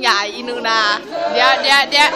ใหญ่อีนึงนะเดี๋ยวเดี๋ยวเดี๋ยว